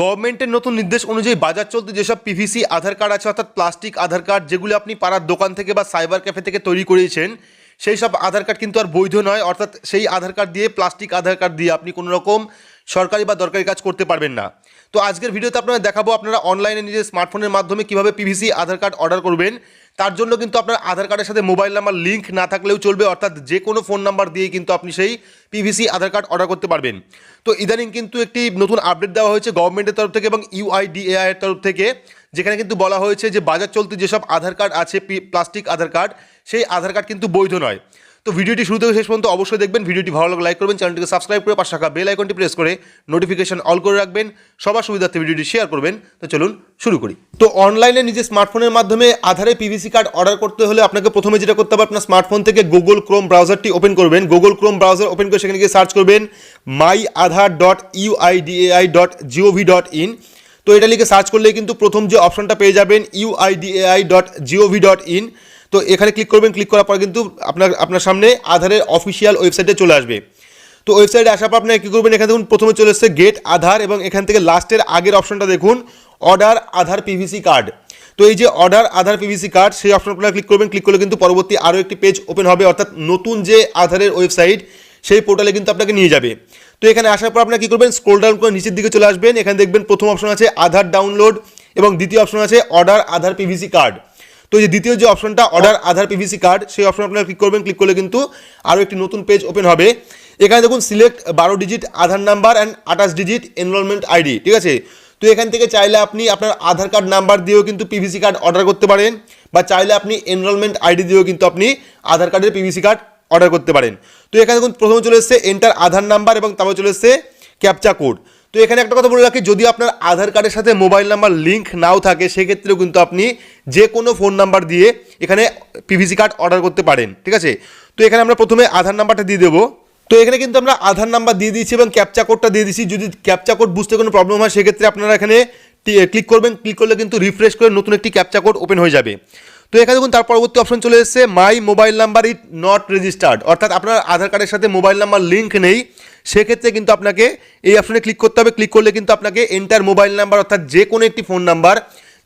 গভর্নমেন্টের নতুন নির্দেশ অনুযায়ী বাজার চলতে যেসব পিভিসি আধার কার্ড আছে, অর্থাৎ প্লাস্টিক আধার কার্ড যেগুলো আপনি পাড়ার দোকান থেকে বা সাইবার ক্যাফে থেকে তৈরি করিয়েছেন সেই সব আধার কার্ড কিন্তু আর বৈধ নয়। অর্থাৎ সেই আধার কার্ড দিয়ে প্লাস্টিক আধার কার্ড দিয়ে আপনি কোনো রকম সরকারি বা দরকারি কাজ করতে পারবেন না। তো আজকের ভিডিওতে আপনারা দেখাবো আপনারা অনলাইনে নিজের স্মার্টফোনের মাধ্যমে কীভাবে পিভিসি আধার কার্ড অর্ডার করবেন। তার জন্য কিন্তু আপনার আধার কার্ডের সাথে মোবাইল নাম্বার লিঙ্ক না থাকলেও চলবে, অর্থাৎ যে কোনো ফোন নাম্বার দিয়ে কিন্তু আপনি সেই পিভিসি আধার কার্ড অর্ডার করতে পারবেন। তো ইদানিং কিন্তু একটি নতুন আপডেট দেওয়া হয়েছে গভর্নমেন্টের তরফ থেকে এবং ইউআইডিএআই এর তরফ থেকে, যেখানে কিন্তু বলা হয়েছে যে বাজার চলতি যেসব আধার কার্ড আছে প্লাস্টিক আধার কার্ড, সেই আধার কার্ড কিন্তু বৈধ নয়। তো ভিডিওটি শুরু থেকে শেষ পর্যন্ত অবশ্যই দেখবেন। ভিডিওটি ভালো লাগলে লাইক করবেন, চ্যানেলটিকে সাবস্ক্রাইব করে পাশে থাকা বেল আইকনটি প্রেস করে নোটিফিকেশন অল করে রাখবেন। সবার সুবিধার্থে ভিডিওটি শেয়ার করবেন। তো চলুন শুরু করি। তো অনলাইনে নিজের স্মার্টফোনের মাধ্যমে আধারে পিভিসি কার্ড অর্ডার করতে হলে আপনাকে প্রথমে যেটা করতে হবে, আপনার স্মার্টফোন থেকে গুগল ক্রোম ব্রাউজারটি ওপেন করবেন। গুগল ক্রোম ব্রাউজার ওপেন করে সেখানে গিয়ে সার্চ করবেন my Aadhaar dot UIDAI dot gov dot in তো এটা লিখে সার্চ করলে কিন্তু প্রথম যে অপশনটা পেয়ে যাবেন UIDAI dot gov dot in তো এখানে ক্লিক করবেন ক্লিক করার পর কিন্তু আপনার আপনার সামনে আধারের অফিসিয়াল ওয়েবসাইটে চলে আসবে। তো ওয়েবসাইটে আসার পর আপনি কী করবেন? এখানে দেখুন, প্রথমে চলে এসছে গেট আধার এবং এখান থেকে লাস্টের আগের অপশনটা দেখুন অর্ডার আধার পিভিসি কার্ড তো এই যে অর্ডার আধার পিভিসি কার্ড সেই অপশন আপনারা ক্লিক করবেন ক্লিক করলে কিন্তু পরবর্তী আরও একটি পেজ ওপেন হবে, অর্থাৎ নতুন যে আধারের ওয়েবসাইট সেই পোর্টালে কিন্তু আপনাকে নিয়ে যাবে। তো এখানে আসার পর আপনারা কী করবেন? স্ক্রোল ডাউন করে নিচের দিকে চলে আসবেন, এখানে দেখবেন প্রথম অপশন আছে আধার ডাউনলোড এবং দ্বিতীয় অপশন আছে অর্ডার আধার পিভিসি কার্ড তো এই যে দ্বিতীয় যে অপশনটা অর্ডার আধার পিভিসি কার্ড সেই অপশন আপনারা ক্লিক করবেন ক্লিক করলে কিন্তু আরও একটি নতুন পেজ ওপেন হবে। এখানে দেখুন সিলেক্ট বারো ডিজিট আধার নাম্বার অ্যান্ড আঠাশ ডিজিট এনরোলমেন্ট আইডি ঠিক আছে? তো এখান থেকে চাইলে আপনি আপনার আধার কার্ড নাম্বার দিয়েও কিন্তু পিভিসি কার্ড অর্ডার করতে পারেন, বা চাইলে আপনি এনরোলমেন্ট আইডি দিয়েও কিন্তু আপনি আধার কার্ডের পিভিসি কার্ড অর্ডার করতে পারেন। তো এখানে দেখুন, প্রথমে চলে এসছে এন্টার আধার নাম্বার এবং তারপর চলে এসছে ক্যাপচা কোড তো এখানে একটা কথা বলে রাখি, যদি আপনার আধার কার্ডের সাথে মোবাইল নাম্বার লিঙ্ক নাও থাকে, সেক্ষেত্রেও কিন্তু আপনি যে কোনো ফোন নাম্বার দিয়ে এখানে পিভিসি কার্ড অর্ডার করতে পারেন, ঠিক আছে? তো এখানে আমরা প্রথমে আধার নাম্বারটা দিয়ে দেবো। তো এখানে কিন্তু আমরা আধার নাম্বার দিয়ে দিয়েছি এবং ক্যাপচা কোডটা দিয়ে দিয়েছি। যদি ক্যাপচা কোড বুঝতে কোনো প্রবলেম হয়, সেক্ষেত্রে আপনারা এখানে ক্লিক করবেন। ক্লিক করলে কিন্তু রিফ্রেশ করে নতুন একটি ক্যাপচা কোড ওপেন হয়ে যাবে। তো এখানে দেখুন, তার পরবর্তী অপশন চলে এসেছে my mobile number it not registered অর্থাৎ আপনার আধার কার্ডের সাথে মোবাইল নাম্বার লিঙ্ক নেই, সেক্ষেত্রে কিন্তু আপনাকে এই অপশনে ক্লিক করতে হবে। ক্লিক করলে কিন্তু আপনাকে এন্টার মোবাইল নাম্বার অর্থাৎ যে কোনো একটি ফোন নাম্বার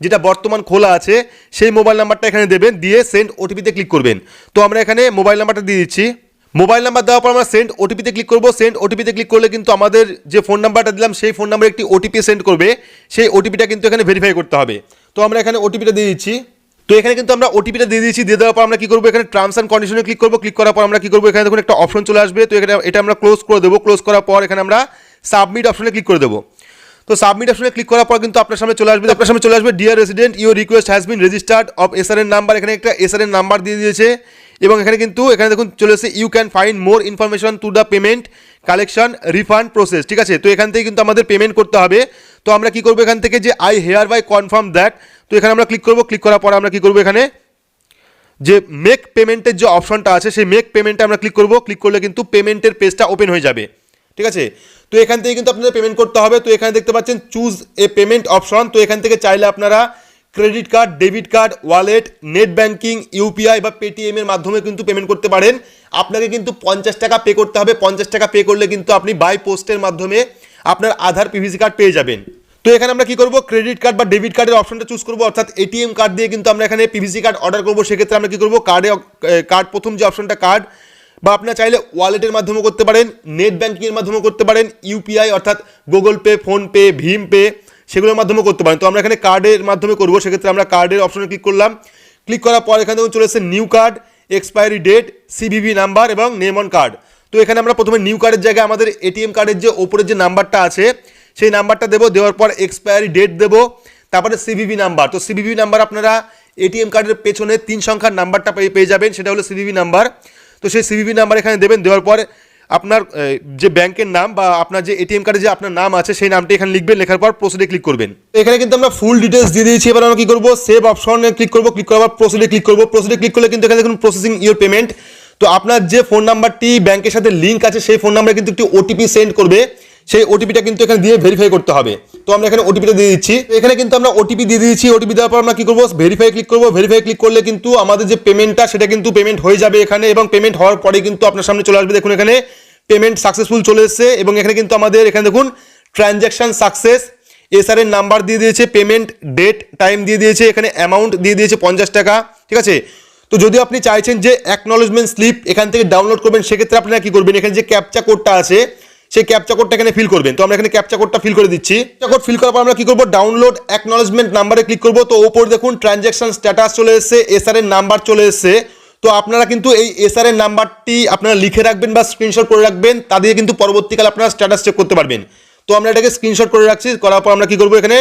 যেটা বর্তমান খোলা আছে, সেই মোবাইল নাম্বারটা এখানে দেবেন, দিয়ে সেন্ড ওটিপিতে ক্লিক করবেন। তো আমরা এখানে মোবাইল নাম্বারটা দিয়ে দিচ্ছি। মোবাইল নাম্বার দেওয়ার পর আমরা সেন্ড ওটিপিতে ক্লিক করব। সেন্ড ওটিপিতে ক্লিক করলে কিন্তু আমাদের যে ফোন নাম্বারটা দিলাম, সেই ফোন নাম্বারে একটি ওটিপি সেন্ড করবে। সেই ওটিপিটা কিন্তু এখানে ভেরিফাই করতে হবে। তো আমরা এখানে ওটিপিটা দিয়ে দিচ্ছি। তো এখানে কিন্তু আমরা ওটিপিটা দিয়ে দিয়েছি, দিয়ে দেওয়ার পর আমরা কি করব? এখানে টার্মস অ্যান্ড কন্ডিশনে ক্লিক করব ক্লিক করার পর আমরা কি করব? এখানে দেখুন একটা অপশন চলে আসবে, তো এখানে এটা আমরা ক্লোজ করে দেবো। ক্লোজ করার পর এখানে আমরা সাবমিট অপশনে ক্লিক করে দেবো। তো সাবমিট অপশনে ক্লিক করার পর কিন্তু আপনার সামনে চলে আসবে, আপনার সামনে চলে আসবে dear resident your request has been registered of SR এর নাম্বার এখানে একটা এসআর এর নাম্বার দিয়ে দিয়েছে, এবং এখানে কিন্তু, এখানে দেখুন চলে এসেছে you can find more information to the payment collection refund process ঠিক আছে? তো এখান থেকে কিন্তু আমাদের পেমেন্ট করতে হবে। তো আমরা কি করব এখান থেকে যে I hereby confirm that এখানে আমরা ক্লিক করব ক্লিক করার পর আমরা কি করব এখানে? যে মেক পেমেন্টের যে অপশনটা আছে, সেই মেক পেমেন্টে আমরা ক্লিক করব। ক্লিক করলে কিন্তু পেমেন্টের পেজটা ওপেন হয়ে যাবে। ঠিক আছে? তো এখান থেকে কিন্তু আপনাদের পেমেন্ট করতে হবে। তো এখানে দেখতে পাচ্ছেন চুজ এ পেমেন্ট অপশন তো এখান থেকে চাইলে আপনারা credit card debit card wallet net banking UPI বা পেটিএম এর মাধ্যমে কিন্তু পেমেন্ট করতে পারেন। আপনাকে কিন্তু পঞ্চাশ টাকা পে করতে হবে। পঞ্চাশ টাকা পে করলে কিন্তু আপনি বাই পোস্টের মাধ্যমে আপনার আধার পিভিসি কার্ড পেয়ে যাবেন। তো এখানে আমরা কি করব? ক্রেডিট কার্ড বা ডেবিট কার্ডের অপশনটা চুজ করব। অর্থাৎ এটিএম কার্ড দিয়ে কিন্তু আমরা এখানে পিভিসি কার্ড অর্ডার করব। সেক্ষেত্রে আমরা কি করব? কার্ডে কার্ড প্রথম যে অপশনটা কার্ড বা আপনারা চাইলে ওয়ালেটের মাধ্যমে করতে পারেন নেট ব্যাঙ্কিংয়ের মাধ্যমে করতে পারেন ইউপিআই অর্থাৎ Google Pay PhonePe Bhim Pay সেগুলোর মাধ্যমে করতে পারেন। তো আমরা এখানে কার্ডের মাধ্যমে করব। সেক্ষেত্রে আমরা কার্ডের অপশনে ক্লিক করলাম। ক্লিক করার পর এখানে দেখুন চলে এসেছে new card expiry date CVV number এবং নেম অন কার্ড তো এখানে আমরা প্রথমে নিউ কার্ডের জায়গায় আমাদের এটিএম কার্ডের যে ওপরের যে নাম্বারটা আছে সেই নাম্বারটা দেবো, দেওয়ার পর এক্সপায়ারি ডেট দেবো, তারপরে সিভিভি নাম্বার তো সিভিভি নাম্বার আপনারা এটিএম কার্ডের পেছনে তিন সংখ্যার নাম্বারটা পেয়ে যাবেন, সেটা হলো সিভিভি নাম্বার তো সেই সিভিভি নাম্বার এখানে দেবেন, দেওয়ার পর আপনার যে ব্যাংকের নাম বা আপনার যে এটিএম কার্ডে যে আপনার নাম আছে, সেই নামটা এখানে লিখবেন, লেখার পর প্রসিডে ক্লিক করবেন। এখানে কিন্তু আমরা ফুল ডিটেলস দিয়ে দিয়েছি, এবার আমরা কী করব? সেভ অপশনে ক্লিক করব ক্লিক করার পর প্রসিডে ক্লিক করব। প্রসিডে ক্লিক করলে কিন্তু এখানে দেখুন প্রসেসিং ইউর পেমেন্ট তো আপনার যে ফোন নাম্বারটি ব্যাংকের সাথে লিঙ্ক আছে, সেই ফোন নাম্বারে কিন্তু একটি ওটিপি সেন্ড করবে। সেই ওটিপিটা কিন্তু এখানে দিয়ে ভেরিফাই করতে হবে। তো আমরা এখানে ওটিপিটা দিয়ে দিচ্ছি। এখানে কিন্তু আমরা ওটিপি দিয়ে দিয়েছি। ওটিপি দেওয়ার পর আমরা কী করব? ভেরিফাই ক্লিক করব। ভেরিফাই ক্লিক করলে কিন্তু আমাদের যে পেমেন্টটা সেটা কিন্তু পেমেন্ট হয়ে যাবে এখানে এবং পেমেন্ট হওয়ার পরে কিন্তু আপনার সামনে চলে আসবে। দেখুন এখানে পেমেন্ট সাকসেসফুল চলে এসেছে এবং এখানে কিন্তু আমাদের এখানে দেখুন ট্রানজ্যাকশন সাকসেস এসআর এর নাম্বার দিয়ে দিয়েছে পেমেন্ট ডেট টাইম দিয়ে দিয়েছে, এখানে অ্যামাউন্ট দিয়ে দিয়েছে পঞ্চাশ টাকা, ঠিক আছে? তো যদি আপনি চাইছেন যে অ্যাকনলেজমেন্ট স্লিপ এখান থেকে ডাউনলোড করবেন, সেক্ষেত্রে আপনারা কী করবেন? এখানে যে ক্যাপচা কোডটা আছে সেই ক্যাপচা কোডটা এখানে ফিল করবেন। তো আমরা এখানে ক্যাপচা কোডটা ফিল করে দিচ্ছি। ক্যাপচা কোড ফিল করার পর আমরা কি করব? ডাউনলোড অ্যাকনলেজমেন্ট নাম্বারে ক্লিক করব। তো ওপর দেখুন ট্রানজ্যাকশন স্ট্যাটাস চলে এসেছে এসআর এর নাম্বার চলে এসেছে। তো আপনারা কিন্তু এই এসআর এর নাম্বারটি আপনারা লিখে রাখবেন বা স্ক্রিনশট করে রাখবেন। তা দিয়ে কিন্তু পরবর্তীকালে আপনারা স্ট্যাটাস চেক করতে পারবেন। তো আমরা এটাকে স্ক্রিনশট করে রাখছি। করার পর আমরা কি করব এখানে?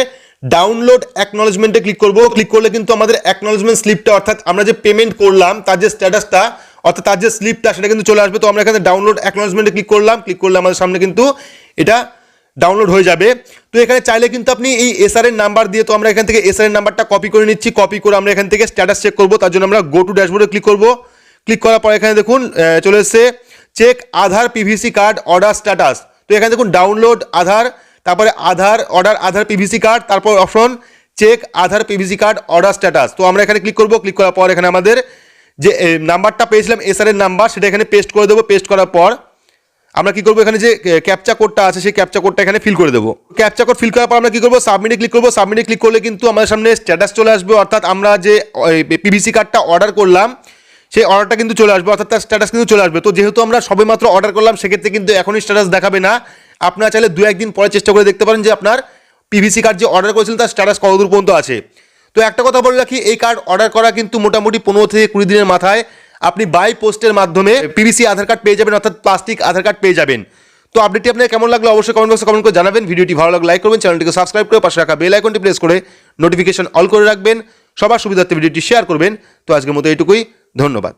ডাউনলোড অ্যাকনলেজমেন্টে ক্লিক করব। ক্লিক করলে কিন্তু আমাদের অ্যাকনলেজমেন্ট স্লিপটা অর্থাৎ আমরা যে পেমেন্ট করলাম, তার যে স্ট্যাটাসটা অর্থাৎ তার যে স্লিপটা সেটা কিন্তু চলে আসবে। তো আমরা এখানে ডাউনলোড অ্যাকনলেজমেন্টে ক্লিক করলাম। ক্লিক করলে আমাদের সামনে কিন্তু এটা ডাউনলোড হয়ে যাবে। তো এখানে চাইলে কিন্তু আপনি এই এসআর এর নাম্বার দিয়ে তো আমরা এখান থেকে এসআর এর নাম্বারটা কপি করে নিচ্ছি। কপি করে আমরা এখান থেকে স্ট্যাটাস চেক করব। তার জন্য আমরা গো টু ড্যাশবোর্ডে ক্লিক করব। ক্লিক করার পর এখানে দেখুন চলে এসছে check Aadhaar PVC card order status তো এখানে দেখুন ডাউনলোড আধার, তারপরে Aadhaar order Aadhaar PVC card তারপর option check Aadhaar PVC card order status তো আমরা এখানে ক্লিক করব। ক্লিক করার পর এখানে আমাদের যে নাম্বারটা পেয়েছিলাম এসআর এর নাম্বার, সেটা এখানে পেস্ট করে দেবো। পেস্ট করার পর আমরা কি করব? এখানে যে ক্যাপচা কোডটা আছে, সেই ক্যাপচা কোডটা এখানে ফিল করে দেবো। ক্যাপচা কোড ফিল করার পর আমরা কি করব? সাবমিটে ক্লিক করব। সাবমিটে ক্লিক করলে কিন্তু আমাদের সামনে স্ট্যাটাস চলে আসবে। অর্থাৎ আমরা যে পিভিসি কার্ডটা অর্ডার করলাম, সেই অর্ডারটা কিন্তু চলে আসবে। অর্থাৎ তার স্ট্যাটাস কিন্তু চলে আসবে। তো যেহেতু আমরা সবেমাত্র অর্ডার করলাম, সেক্ষেত্রে কিন্তু এখনই স্ট্যাটাস দেখাবে না। আপনারা চাইলে দু একদিন পরে চেষ্টা করে দেখতে পারেন যে আপনার পিভিসি কার্ড যে অর্ডার করেছিলেন তার স্ট্যাটাস কতদূর পর্যন্ত আছে। তো একটা কথা বলে রাখি, এই কার্ড অর্ডার করা কিন্তু মোটামুটি পনেরো থেকে কুড়ি দিনের মাথায়। আপনি বাই পোস্টের মাধ্যমে পিভিসি আধার কার্ড পেয়ে যাবেন, অর্থাৎ প্লাস্টিক আধার কার্ড পেয়ে যাবেন। তো আপডেটটি আপনার কেমন লাগল অবশ্যই কমেন্ট বক্সে কমেন্ট করে জানাবেন। ভিডিওটি ভালো লাগলে লাইক করবেন চ্যানেলটিকে সাবস্ক্রাইব করে পাশে রাখা বেল আইকনটি প্রেস করে নোটিফিকেশন অল করে রাখবেন। সবার সুবিধার্থে ভিডিওটি শেয়ার করবেন। তো আজকের মতো এইটুকুই, ধন্যবাদ।